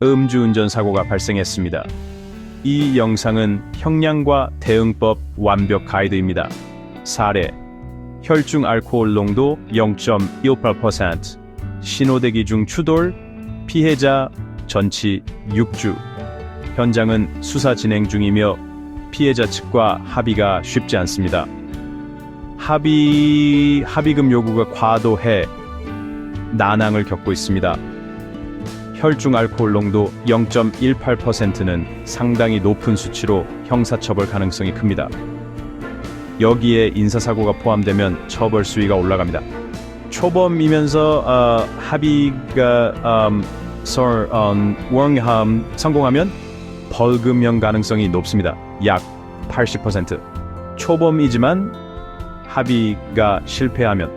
음주운전 사고가 발생했습니다. 이 영상은 형량과 대응법 완벽 가이드입니다. 사례 혈중 알코올 농도 0.18% 신호대기 중 추돌 피해자 전치 6주 현장은 수사 진행 중이며 피해자 측과 합의가 쉽지 않습니다. 합의 합의금 요구가 과도해 난항을 겪고 있습니다. 혈중 알코올 농도 0.18%는 상당히 높은 수치로 형사처벌 가능성이 큽니다. 여기에 인사사고가 포함되면 처벌 수위가 올라갑니다. 초범이면서 어, 합의가 음, 설, 음, 원, 성공하면 벌금형 가능성이 높습니다. 약 80%. 초범이지만 합의가 실패하면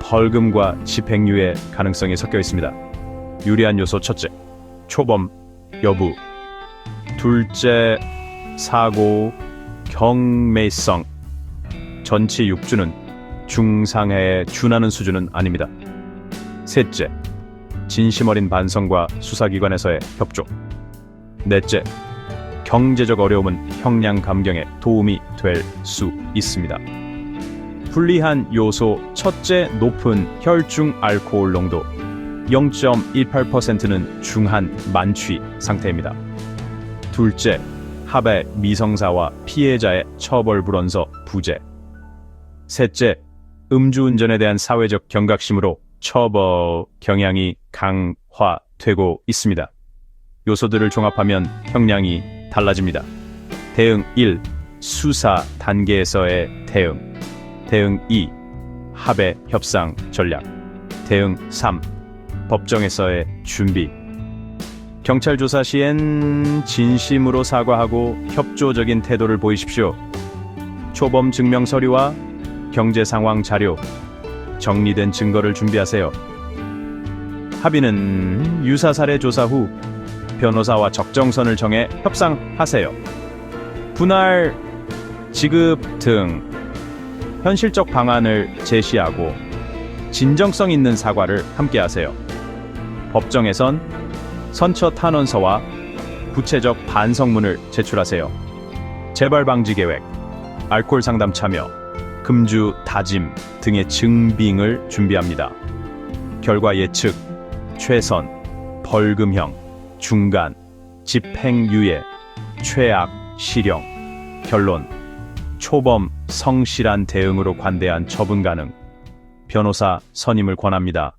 벌금과 집행유예 가능성이 섞여 있습니다. 유리한 요소 첫째, 초범 여부. 둘째, 사고 경매성. 전치 6주는 중상해에 준하는 수준은 아닙니다. 셋째, 진심 어린 반성과 수사기관에서의 협조. 넷째, 경제적 어려움은 형량 감경에 도움이 될 수 있습니다. 불리한 요소 첫째 높은 혈중 알코올 농도 0.18%는 중한 만취 상태입니다. 둘째, 합의 미성사와 피해자의 처벌 불원서 부재. 셋째, 음주운전에 대한 사회적 경각심으로 처벌 경향이 강화되고 있습니다. 요소들을 종합하면 형량이 달라집니다. 대응 1. 수사 단계에서의 대응. 대응 2. 합의 협상 전략. 대응 3. 법정에서의 준비. 경찰 조사 시엔 진심으로 사과하고 협조적인 태도를 보이십시오. 초범 증명 서류와 경제 상황 자료, 정리된 증거를 준비하세요. 합의는 유사 사례 조사 후 변호사와 적정선을 정해 협상하세요. 분할 지급 등 현실적 방안을 제시하고 진정성 있는 사과를 함께 하세요. 법정에선 선처 탄원서와 구체적 반성문을 제출하세요. 재발 방지 계획, 알코올 상담 참여, 금주 다짐 등의 증빙을 준비합니다. 결과 예측, 최선, 벌금형, 중간, 집행유예, 최악, 실형, 결론, 초범, 성실한 대응으로 관대한 처분 가능, 변호사 선임을 권합니다.